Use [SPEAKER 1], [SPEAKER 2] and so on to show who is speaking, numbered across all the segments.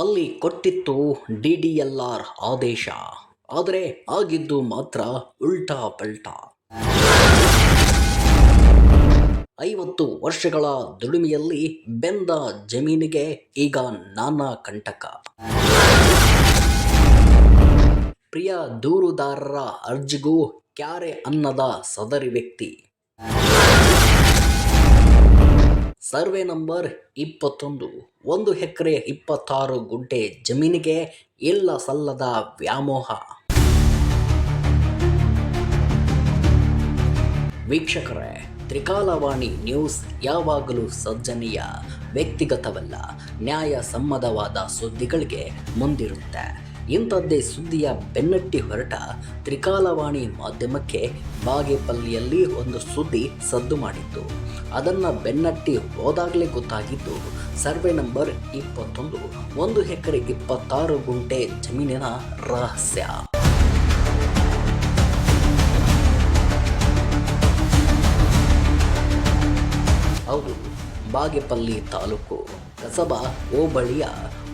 [SPEAKER 1] ಅಲ್ಲಿ ಕೊಟ್ಟಿತ್ತು D D L R ಆದೇಶ. ಆದರೆ ಆಗಿದ್ದು ಮಾತ್ರ ಉಲ್ಟಾ ಪಲ್ಟಾ. ಐವತ್ತು ವರ್ಷಗಳ ದುಡಿಮೆಯಲ್ಲಿ ಬೆಂದ ಜಮೀನಿಗೆ ಈಗ ನಾನಾ ಕಂಟಕ. ಪ್ರಿಯ ದೂರುದಾರರ ಅರ್ಜಿಗೂ ಕ್ಯಾರೆ ಅನ್ನದ ಸದರಿ ವ್ಯಕ್ತಿ. ಸರ್ವೆ ನಂಬರ್ ಇಪ್ಪತ್ತೊಂದು. ಒಂದು ಎಕರೆ ಇಪ್ಪತ್ತಾರು ಗುಂಟೆ ಜಮೀನಿಗೆ ಇಲ್ಲ ಸಲ್ಲದ ವ್ಯಾಮೋಹ. ವೀಕ್ಷಕರೇ, ತ್ರಿಕಾಲವಾಣಿ ನ್ಯೂಸ್ ಯಾವಾಗಲೂ ಸಜ್ಜನೀಯ ವ್ಯಕ್ತಿಗತವಲ್ಲ, ನ್ಯಾಯ ಸಮ್ಮತವಾದ ಸುದ್ದಿಗಳಿಗೆ ಮುಂದಿರುತ್ತೆ. ಇಂಥದ್ದೇ ಸುದ್ದಿಯ ಬೆನ್ನಟ್ಟಿ ಹೊರಟ ತ್ರಿಕಾಲವಾಣಿ ಮಾಧ್ಯಮಕ್ಕೆ ಬಾಗೇಪಲ್ಲಿಯಲ್ಲಿ ಒಂದು ಸುದ್ದಿ ಸದ್ದು ಮಾಡಿತ್ತು. ಅದನ್ನು ಬೆನ್ನಟ್ಟಿ ಹೋದಾಗಲೇ ಗೊತ್ತಾಗಿದ್ದು, ಸರ್ವೆ ನಂಬರ್ ಇಪ್ಪತ್ತೊಂದು, ಒಂದು ಎಕರೆ ಇಪ್ಪತ್ತಾರು ಗುಂಟೆ ಜಮೀನಿನ ರಹಸ್ಯ. ಹೌದು, ಬಾಗೇಪಲ್ಲಿ ತಾಲೂಕು ಕಸಬಾ ಹೋಬಳಿಯ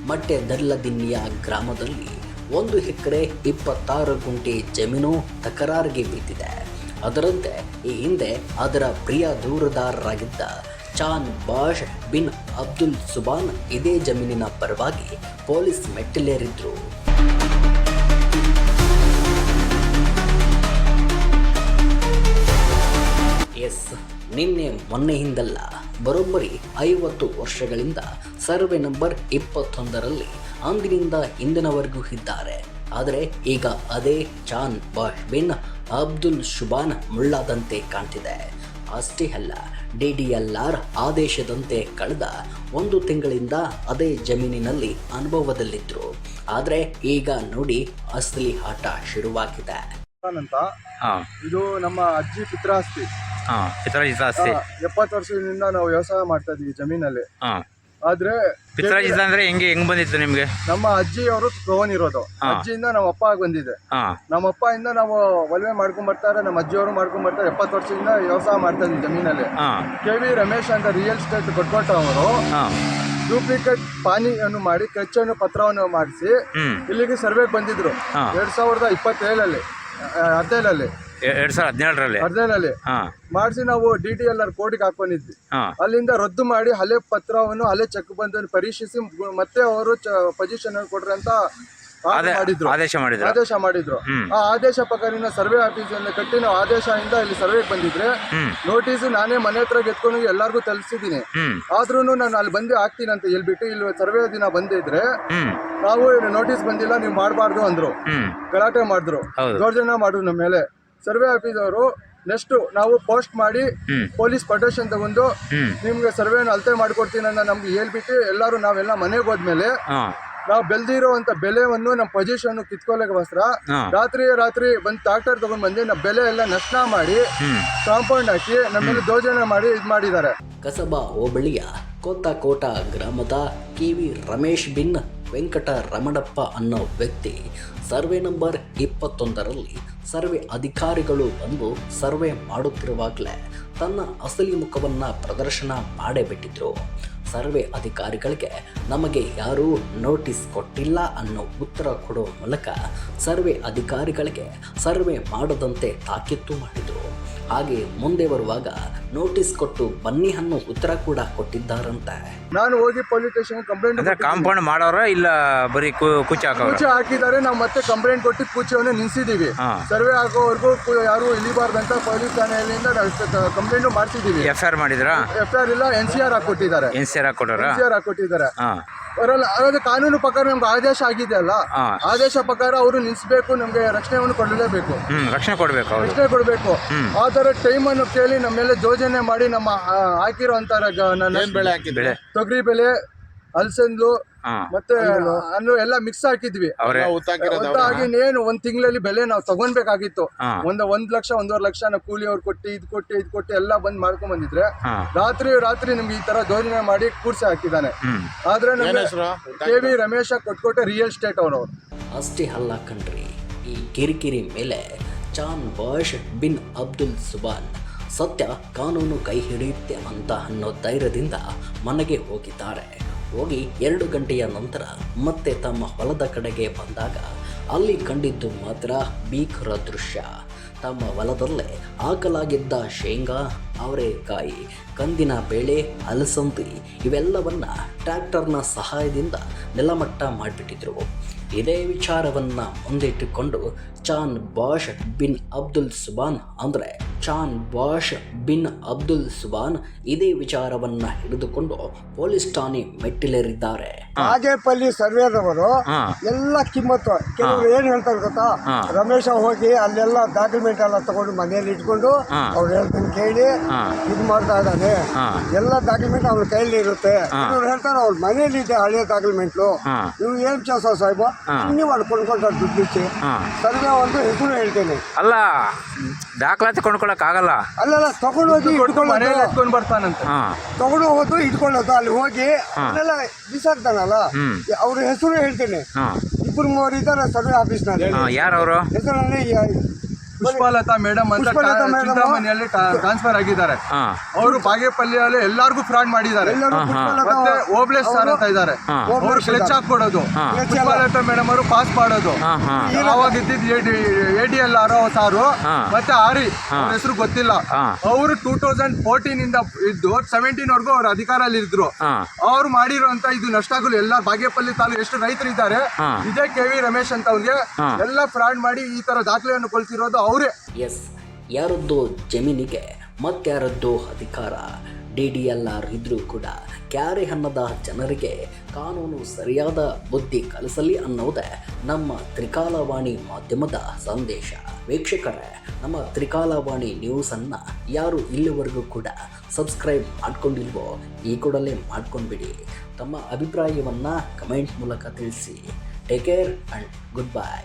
[SPEAKER 1] ಮಟ್ಟೆ ದರ್ಲದಿನ್ನಿಯ ಗ್ರಾಮದಲ್ಲಿ ಒಂದು ಎಕರೆ ಇಪ್ಪತ್ತಾರು ಗುಂಟೆ ಜಮೀನು ತಕರಾರಿಗೆ ಬಿದ್ದಿದೆ. ಅದರಂತೆ ಈ ಹಿಂದೆ ಅದರ ಪ್ರಿಯ ದೂರದಾರರಾಗಿದ್ದ ಚಾನ್ ಬಾಷ್ ಬಿನ್ ಅಬ್ದುಲ್ ಸುಬಾನ್ ಇದೇ ಜಮೀನಿನ ಪರವಾಗಿ ಪೊಲೀಸ್ ಮೆಟ್ಟಿಲೇರಿದ್ರು. ನಿನ್ನೆ ಮೊನ್ನೆಯಿಂದಲ್ಲ ಬರೋಬ್ಬರಿ ಐವತ್ತು ವರ್ಷಗಳಿಂದ ಸರ್ವೆ ನಂಬರ್ ಇಪ್ಪತ್ತೊಂದರಲ್ಲಿ ಅಂದಿನಿಂದ ಇಂದಿನವರೆಗೂ ಇದ್ದಾರೆ. ಆದರೆ ಈಗ ಅದೇ ಚಾನ್ ಬಾಷ್ ಬಿನ್ ಅಬ್ದುಲ್ ಶುಬಾನ್ ಮುಳ್ಳಾದಂತೆ ಕಾಣ್ತಿದೆ. ಅಷ್ಟೇ ಅಲ್ಲ ಡಿ ಡಿ ಎಲ್ ಆರ್ ಆದೇಶದಂತೆ ಕಳೆದ ಒಂದು ತಿಂಗಳಿಂದ ಅದೇ ಜಮೀನಿನಲ್ಲಿ ಅನುಭವದಲ್ಲಿದ್ದರು ಆದರೆ ಈಗ ನೋಡಿ ಅಸಲಿ ಆಟ ಶುರುವಾಗಿದೆ.
[SPEAKER 2] ಅಂತ. ಇದು ನಮ್ಮ ಅಜ್ಜಿ ಪಿತ್ರಾಸ್ತಿ
[SPEAKER 3] ಹಾಂ
[SPEAKER 2] ಎಪ್ಪತ್ತು ವರ್ಷದಿಂದ ನಾವು ವ್ಯವಸಾಯ ಮಾಡ್ತಾ ಇದೀವಿ ಜಮೀನಲ್ಲಿ.
[SPEAKER 3] ಹಾಂ.
[SPEAKER 2] ಆದ್ರೆ
[SPEAKER 3] ಪಿತ್ರಾಜಿತ ಅಂದ್ರೆ ಹೆಂಗೆ ಹೆಂಗ್ ಬಂದಿತ್ತು ನಿಮ್ಗೆ?
[SPEAKER 2] ನಮ್ಮ ಅಜ್ಜಿಯವರು ತಗೊಂಡಿರೋದು
[SPEAKER 3] ಇರೋದು.
[SPEAKER 2] ಅಜ್ಜಿಯಿಂದ ನಮ್ಮ ಅಪ್ಪ ಬಂದಿದೆ.
[SPEAKER 3] ಹಾಂ.
[SPEAKER 2] ನಮ್ಮ ಅಪ್ಪ ಇಂದ ನಾವು ಒಲವೆ ಮಾಡ್ಕೊಂಡ್ ಬರ್ತಾರೆ ನಮ್ಮ ಅಜ್ಜಿಯವರು ಮಾಡ್ಕೊಂಡ್ ಬರ್ತಾರೆ. ಎಪ್ಪತ್ತು ವರ್ಷದಿಂದ ವ್ಯವಸಾಯ ಮಾಡ್ತಾ ಇದ್ದೀವಿ ಜಮೀನಲ್ಲಿ.
[SPEAKER 3] ಹಾಂ.
[SPEAKER 2] ಕೆ ವಿ ರಮೇಶ್ ಅಂತ ರಿಯಲ್ ಎಸ್ಟೇಟ್ ಕೊಟ್ಕೊಟ್ಟ ಅವರು.
[SPEAKER 3] ಹಾಂ.
[SPEAKER 2] ಡೂಪ್ಲಿಕೇಟ್ ಪಾನಿಯನ್ನು ಮಾಡಿ ಕಚ್ಚನ್ನು ಪತ್ರವನ್ನು ಮಾಡಿಸಿ ಇಲ್ಲಿಗೆ ಸರ್ವೆ ಬಂದಿದ್ರು. ಎರಡ್ ಸಾವಿರದ ಇಪ್ಪತ್ತೇಳಲ್ಲಿ ಹದಿನೇಳಲ್ಲಿ.
[SPEAKER 3] ಎರಡ್ ಸಾವಿರದ ಹದಿನೇಳರಲ್ಲಿ.
[SPEAKER 2] ಹದಿನೇಳಲ್ಲಿ
[SPEAKER 3] ಹಾಂ.
[SPEAKER 2] ಮಾಡಿಸಿ ನಾವು ಡಿ ಟಿ ಎಲ್ ಆರ್ ಕೋರ್ಟ್ಗೆ ಹಾಕೊಂಡಿದ್ವಿ.
[SPEAKER 3] ಹಾಂ.
[SPEAKER 2] ಅಲ್ಲಿಂದ ರದ್ದು ಮಾಡಿ ಹಳೆ ಪತ್ರವನ್ನು ಹಳೆ ಚೆಕ್ ಬಂದನ್ನು ಪರೀಕ್ಷಿಸಿ ಮತ್ತೆ ಅವರು ಪೊಸಿಷನ್ ಕೊಡ್ರಿ ಅಂತ ಮಾಡಿದ್ರು.
[SPEAKER 3] ಆದೇಶ ಮಾಡಿದ್ರು.
[SPEAKER 2] ಆದೇಶ ಮಾಡಿದ್ರು. ಆ ಆದೇಶ ಪ್ರಕಾರ ಸರ್ವೆ ಆಫೀಸ್ ಕಟ್ಟಿ ನಾವು ಆದೇಶದಿಂದ ಇಲ್ಲಿ ಸರ್ವೆ ಬಂದಿದ್ರೆ ನೋಟಿಸ್ ನಾನೇ ಮನೆ ಹತ್ರ ಎತ್ಕೊಂಡು ಎಲ್ಲಾರ್ಗು
[SPEAKER 3] ಹ್ಮ್.
[SPEAKER 2] ಆದ್ರೂ ನಾನು ಅಲ್ಲಿ ಬಂದು ಹಾಕ್ತೀನಿ ಅಂತ ಹೇಳ್ಬಿಟ್ಟು ಇಲ್ಲಿ ಸರ್ವೆ ದಿನ ಬಂದಿದ್ರೆ ನಾವು ನೋಟಿಸ್ ಬಂದಿಲ್ಲ ನೀವು ಮಾಡಬಾರ್ದು ಅಂದ್ರು. ಗಲಾಟೆ ಮಾಡಿದ್ರು. ದೌರ್ಜನ್ಯ ಮಾಡಿದ್ರು ನಮ್ಮ ಮೇಲೆ. ಸರ್ವೆ ಆಫೀಸ್ ಅವರು ನೆಕ್ಸ್ಟ್ ನಾವು ಪೋಸ್ಟ್ ಮಾಡಿ ಪೊಲೀಸ್ ಕೊಟೇಶನ್ ತಗೊಂಡು ನಿಮ್ಗೆ ಸರ್ವೆನ ಅಳತೆ ಮಾಡ್ಕೊಡ್ತೀನಿ ಅಂತ ನಮ್ಗೆ ಹೇಳ್ಬಿಟ್ಟು ಎಲ್ಲರೂ ನಾವೆಲ್ಲ ಮನೆಗೆ ಹೋದ್ಮೇಲೆ ನಾವು ಬೆಳೆದಿರೋ ಅಂತ ಬೆಲೆವನ್ನು ನಮ್ಮ ಪೊಸಿಷನ್
[SPEAKER 3] ಕಿತ್ಕೊಳ್ಳೋಕೋಸ್ಕರ
[SPEAKER 2] ರಾತ್ರಿ ರಾತ್ರಿ ಬಂದ್ ಟ್ರಾಕ್ಟರ್ ತಗೊಂಡ್ ಬಂದು ನಮ್ಮ ಬೆಲೆ ಎಲ್ಲ ನಷ್ಟ ಮಾಡಿ ಕಾಂಪೌಂಡ್ ಹಾಕಿ ನಮ್ಮೆಲ್ಲ ದೋಜನೆ ಮಾಡಿ ಇದ್ ಮಾಡಿದ್ದಾರೆ.
[SPEAKER 1] ಕಸಬಾ ಹೋಬಳಿಯ ಕೋತಕೋಟ ಗ್ರಾಮದ ಕಿವಿ ರಮೇಶ್ ಬಿನ್ ವೆಂಕಟ ರಮಣಪ್ಪ ಅನ್ನೋ ವ್ಯಕ್ತಿ ಸರ್ವೆ ನಂಬರ್ ಇಪ್ಪತ್ತೊಂದರಲ್ಲಿ ಸರ್ವೆ ಅಧಿಕಾರಿಗಳು ಬಂದು ಸರ್ವೆ ಮಾಡುತ್ತಿರುವಾಗಲೇ ತನ್ನ ಅಸಲಿ ಮುಖವನ್ನು ಪ್ರದರ್ಶನ ಮಾಡೇ ಬಿಟ್ಟಿದ್ರು. ಸರ್ವೆ ಅಧಿಕಾರಿಗಳಿಗೆ ನಮಗೆ ಯಾರೂ ನೋಟಿಸ್ ಕೊಟ್ಟಿಲ್ಲ ಅನ್ನೋ ಉತ್ತರ ಕೊಡೋ ಮೂಲಕ ಸರ್ವೆ ಅಧಿಕಾರಿಗಳಿಗೆ ಸರ್ವೆ ಮಾಡದಂತೆ ತಾಕೀತು ಮಾಡಿದರು. ಹಾಗೆ ಮುಂದೆ ಬರುವಾಗ ನೋಟಿಸ್ ಕೊಟ್ಟು ಬನ್ನಿ ಹಣ್ಣು ಉತ್ತರ ಕೂಡ ಕೊಟ್ಟಿದ್ದಾರಂತೆ.
[SPEAKER 2] ನಾನು ಹೋಗಿ ಪೊಲೀಸ್ ಸ್ಟೇಷನ್ ಕಂಪ್ಲೇಂಟ್
[SPEAKER 3] ಅಂದ್ರೆ ಕಾಂಪೌಂಡ್ ಮಾಡೋರ ಇಲ್ಲ ಬರೀ ಕು- ಕುಚ್ಚ ಹಾಕೋರ?
[SPEAKER 2] ಹಾಕಿದ್ದಾರೆ ನಾವು ಮತ್ತೆ ಕಂಪ್ಲೇಂಟ್ ಕೊಟ್ಟು ಪೂಚೆಯನ್ನು ನಿಲ್ಸಿದೀವಿ.
[SPEAKER 3] ಹಾಂ.
[SPEAKER 2] ಸರ್ವೆ ಆಗೋವರೆಗೂ ಯಾರು ಇಳಿಬಾರ್ದಂತ ಪೊಲೀಸ್ ಠಾಣೆಯಲ್ಲಿಂದ ಕಂಪ್ಲೇಂಟ್ ಮಾಡ್ತಿದ್ದೀವಿ
[SPEAKER 3] ಎಫ್ ಐ ಆರ್ ಮಾಡಿದ್ರಾ?
[SPEAKER 2] ಎಫ್ ಐ ಆರ್ ಇಲ್ಲ N C R ಹಾಕೊಟ್ಟಿದ್ದಾರೆ
[SPEAKER 3] N C R
[SPEAKER 2] N C R ಹಾಕೊಟ್ಟಿದ್ದಾರೆ
[SPEAKER 3] ಹಾಂ.
[SPEAKER 2] ಅವರಲ್ಲ ಕಾನೂನು ಪ್ರಕಾರ ನಮ್ಗೆ ಆದೇಶ ಆಗಿದೆ ಅಲ್ಲ?
[SPEAKER 3] ಹಾಂ
[SPEAKER 2] ಆದೇಶ ಪ್ರಕಾರ ಅವರು ನಿಲ್ಲಿಸಬೇಕು ನಮಗೆ ರಕ್ಷಣೆಯನ್ನು ಕೊಡಲೇಬೇಕು.
[SPEAKER 3] ಹ್ಮ್ ರಕ್ಷಣೆ ಕೊಡ್ಬೇಕು
[SPEAKER 2] ರಕ್ಷಣೆ ಕೊಡಬೇಕು. ಆ ಥರ ಅನ್ನು ಕೇಳಿ ನಮ್ಮ ಮೇಲೆ ಯೋಜನೆ ಮಾಡಿ ನಮ್ಮ ಹಾಕಿರೋ ಅಂತಾರ
[SPEAKER 3] ಬೆಳೆ.
[SPEAKER 2] ತೊಗರಿ ಬೆಳೆ ಅಲಸಂದು ಮತ್ತೆ ಅನ್ನು ಎಲ್ಲ ಮಿಕ್ಸ್ ಹಾಕಿದ್ವಿ. ಏನು ಒಂದ್ ತಿಂಗಳಲ್ಲಿ ಬೆಲೆ ನಾವು
[SPEAKER 3] ತಗೊಂಡ್ಬೇಕಾಗಿತ್ತು.
[SPEAKER 2] ಒಂದ್ ಒಂದ್ ಲಕ್ಷ ಒಂದೂವರೆ ಲಕ್ಷ ನಾವು ಕೂಲಿ ಅವ್ರು ಕೊಟ್ಟು ಇದ್ ಕೊಟ್ಟು ಇದ್ ಕೊಟ್ಟು ಎಲ್ಲ ಬಂದ್ ಮಾಡ್ಕೊಂಡ್ ಬಂದಿದ್ರೆ ರಾತ್ರಿ ರಾತ್ರಿ ನಿಮ್ಗೆ ಈ ತರ ಧೋರಣೆ ಮಾಡಿ ಕೂರ್ಸಿ
[SPEAKER 3] ಹಾಕಿದಾನೆ
[SPEAKER 2] ಆದ್ರೆ ನಮ್ಗೆ ಕೆ ವಿ ರಮೇಶ ಕೊಟ್ಕೊಟ್ಟೆ ರಿಯಲ್ ಸ್ಟೇಟ್ ಅವ್ರು.
[SPEAKER 1] ಅಷ್ಟೇ ಅಲ್ಲ ಕಣ್ರಿ. ಈ ಕಿರಿಕಿರಿ ಮೇಲೆ ಚಾನ್ ಬಾಷ್ ಬಿನ್ ಅಬ್ದುಲ್ ಸುಬಾನ್ ಸತ್ಯ ಕಾನೂನು ಕೈ ಹಿಡಿಯುತ್ತೆ ಅಂತ ಅನ್ನೋ ಧೈರ್ಯದಿಂದ ಮನೆಗೆ ಹೋಗಿದ್ದಾರೆ. ಹೋಗಿ ಎರಡು ಗಂಟೆಯ ನಂತರ ಮತ್ತೆ ತಮ್ಮ ಹೊಲದ ಕಡೆಗೆ ಬಂದಾಗ ಅಲ್ಲಿ ಕಂಡಿದ್ದು ಮಾತ್ರ ಭೀಕರ ದೃಶ್ಯ. ತಮ್ಮ ಹೊಲದಲ್ಲೇ ಹಾಕಲಾಗಿದ್ದ ಶೇಂಗಾ, ಅವರೆಕಾಯಿ, ಕಂದಿನ ಬೇಳೆ, ಅಲಸಂದಿ ಇವೆಲ್ಲವನ್ನ ಟ್ರ್ಯಾಕ್ಟರ್ನ ಸಹಾಯದಿಂದ ನೆಲಮಟ್ಟ ಮಾಡಿಬಿಟ್ಟಿದ್ರು. ಇದೇ ವಿಚಾರವನ್ನು ಮುಂದಿಟ್ಟುಕೊಂಡು ಚಾನ್ ಬಾಷ್ ಬಿನ್ ಅಬ್ದುಲ್ ಸುಬಾನ್ ಅಂದರೆ ಚಾನ್ ಬಾಷ್ ಬಿನ್ ಅಬ್ದುಲ್ ಸುಬಾನ್ ಇದೇ ವಿಚಾರವನ್ನ ಹಿಡಿದುಕೊಂಡು ಪೊಲೀಸ್ ಠಾಣೆ ಮೆಟ್ಟಿಲೇರಿದ್ದಾರೆ.
[SPEAKER 4] ಆಗೇಪಲ್ಲಿ ಸರ್ವೇದವರು ಎಲ್ಲ ಕಿಮ್ಮತ್ತು ಕೆಲವರು ಏನ್ ಹೇಳ್ತಾರೆ ಗೊತ್ತಾ. ರಮೇಶ ಹೋಗಿ ಅಲ್ಲೆಲ್ಲ ಡಾಕ್ಯುಮೆಂಟ್ ಎಲ್ಲ ತಗೊಂಡು ಮನೆಯಲ್ಲಿ ಇಟ್ಕೊಂಡು. ಅವ್ರು ಹೇಳ್ತೀನಿ ಕೇಳಿ. ಇದು ಮಾಡ್ತಾ ಇದ್ದಾನೆ. ಎಲ್ಲ ಡಾಕ್ಯುಮೆಂಟ್ ಅವ್ರ ಕೈಯಲ್ಲಿ ಇರುತ್ತೆ. ಇವ್ರು ಹೇಳ್ತಾರೆ ಅವ್ರ ಮನೇಲಿ ಇದೆ ಹಳೆಯ ಡಾಕ್ಯುಮೆಂಟ್ಲು
[SPEAKER 3] ಇವ್ರು
[SPEAKER 4] ನೀವು ಏನ್ ಕೆಲಸ ಸಾಹೇಬ? ನೀವು ಅಲ್ಲಿ ಕೊಂಡ್ಕೊಂಡ್ರೆ ದುಡ್ಡು ಸರ್ವೇ ಒಂದು ಹೆಸರು ಹೇಳ್ತೇನೆ.
[SPEAKER 3] ಅಲ್ಲ ದಾಖಲಾತಿ ಕೊಂಡ್ಕೊಳಕ್ ಆಗಲ್ಲ
[SPEAKER 4] ಅಲ್ಲ ತಗೊಂಡು ಹೋಗಿ
[SPEAKER 2] ಇಟ್ಕೊಂಡು ಮನೇಲಿ
[SPEAKER 4] ಇಟ್ಕೊಳ್ಳೋದು.
[SPEAKER 2] ಎತ್ಕೊಂಡು ಬರ್ತಾನಂತೆ
[SPEAKER 3] ಹಾ.
[SPEAKER 4] ತಗೊಂಡು ಹೋಗೋದು ಇಟ್ಕೊಳ್ಳೋದು. ಅಲ್ಲಿ ಹೋಗಿ ಅಲ್ಲೆಲ್ಲ ಬಿಸಾಕ್ತಾನಲ್ಲ?
[SPEAKER 3] ಹ್ಮ್.
[SPEAKER 4] ಅವ್ರ ಹೆಸರು ಹೇಳ್ತೇನೆ.
[SPEAKER 3] ಹಾ.
[SPEAKER 4] ಇಬ್ಬರು ಮೂವರು ಇದ್ದಾರೆ ಸರ್ವೆ ಆಫೀಸ್ನಲ್ಲಿ.
[SPEAKER 3] ಹಾ ಯಾರವರು?
[SPEAKER 4] ಹೆಸರಲ್ಲಿ
[SPEAKER 2] ಪುಷ್ಪಲತಾ ಮೇಡಮ್ ಅಂತ
[SPEAKER 4] ಪುಷ್ಪಲತಾ madam.
[SPEAKER 2] ಚಿಂತಾಮಣಿಯಲ್ಲಿ ಟ್ರಾನ್ಸ್ಫರ್ ಆಗಿದ್ದಾರೆ.
[SPEAKER 3] ಹಾ.
[SPEAKER 2] ಅವರು ಬಾಗೇಪಲ್ಲಿಯಲ್ಲಿ ಎಲ್ಲಾರ್ಗೂ ಫ್ರಾಡ್ ಮಾಡಿದ್ದಾರೆ.
[SPEAKER 4] ಎಲ್ಲರೂ ಪುಷ್ಪಲತಾ
[SPEAKER 2] ಮತ್ತೆ ಓಬ್ಲೇಶ್ ಸರ್ ಅಂತ ಇದ್ದಾರೆ. ಅವರು ಕ್ಲಚ್ ಹಾಕೊಡೋದು. ಪುಷ್ಪಲತಾ ಮೇಡಮ್ ಅವರು ಪಾಸ್ ಮಾಡೋದು.
[SPEAKER 3] ಹಾ ಹಾ.
[SPEAKER 2] ಅವಾಗ ಇದ್ದಿದ್ದು ಎ ಡಿ ಎಲ್ ಆರ್ ಸಾರು.
[SPEAKER 3] ಹಾ.
[SPEAKER 2] ಮತ್ತೆ ಆರಿ ಅವ್ರ ಹೆಸರು ಗೊತ್ತಿಲ್ಲ.
[SPEAKER 3] ಹಾ.
[SPEAKER 2] ಅವರು ಟೂ ತೌಸಂಡ್ ಫೋರ್ಟೀನ್ ಇಂದ ಇದ್ದು ಸೆವೆಂಟೀನ್ ವರ್ಗೂ ಅವ್ರ ಅಧಿಕಾರಲ್ಲಿ ಇದ್ರು.
[SPEAKER 3] ಹಾ.
[SPEAKER 2] ಅವ್ರು ಮಾಡಿರುವಂತ ಇದು ನಷ್ಟಗಳು ಎಲ್ಲ ಬಾಗೇಪಲ್ಲಿ ತಾಲೂಕು ಎಷ್ಟು ರೈತರು
[SPEAKER 3] ಇದ್ದಾರೆ
[SPEAKER 2] ಇದೇ ಕೆ ವಿ ರಮೇಶ್ ಅಂತ ಅವ್ರಿಗೆ
[SPEAKER 3] ಹಾ.
[SPEAKER 2] ಎಲ್ಲ ಫ್ರಾಡ್ ಮಾಡಿ ಈ ತರ ದಾಖಲೆಯನ್ನು ಕೊಳ್ತಿರೋದು ಅವರೇ
[SPEAKER 1] ಎಸ್, ಯಾರದ್ದು ಜಮೀನಿಗೆ ಮತ್ತಾರದ್ದು ಅಧಿಕಾರ, ಡಿ ಡಿ ಎಲ್ ಆರ್ ಇದ್ರೂ ಕೂಡ ಕ್ಯಾರಿ ಅನ್ನದ ಜನರಿಗೆ ಕಾನೂನು ಸರಿಯಾದ ಬುದ್ಧಿ ಕಲಿಸಲಿ ಅನ್ನೋದೇ ನಮ್ಮ ತ್ರಿಕಾಲವಾಣಿ ಮಾಧ್ಯಮದ ಸಂದೇಶ. ವೀಕ್ಷಕರೇ, ನಮ್ಮ ತ್ರಿಕಾಲವಾಣಿ ನ್ಯೂಸನ್ನು ಯಾರು ಇಲ್ಲಿವರೆಗೂ ಕೂಡ ಸಬ್ಸ್ಕ್ರೈಬ್ ಮಾಡ್ಕೊಂಡಿಲ್ವೋ, ಈ ಕೂಡಲೇ ಮಾಡ್ಕೊಂಡ್ಬಿಡಿ. ತಮ್ಮ ಅಭಿಪ್ರಾಯವನ್ನು ಕಮೆಂಟ್ ಮೂಲಕ ತಿಳಿಸಿ. Take care and good bye.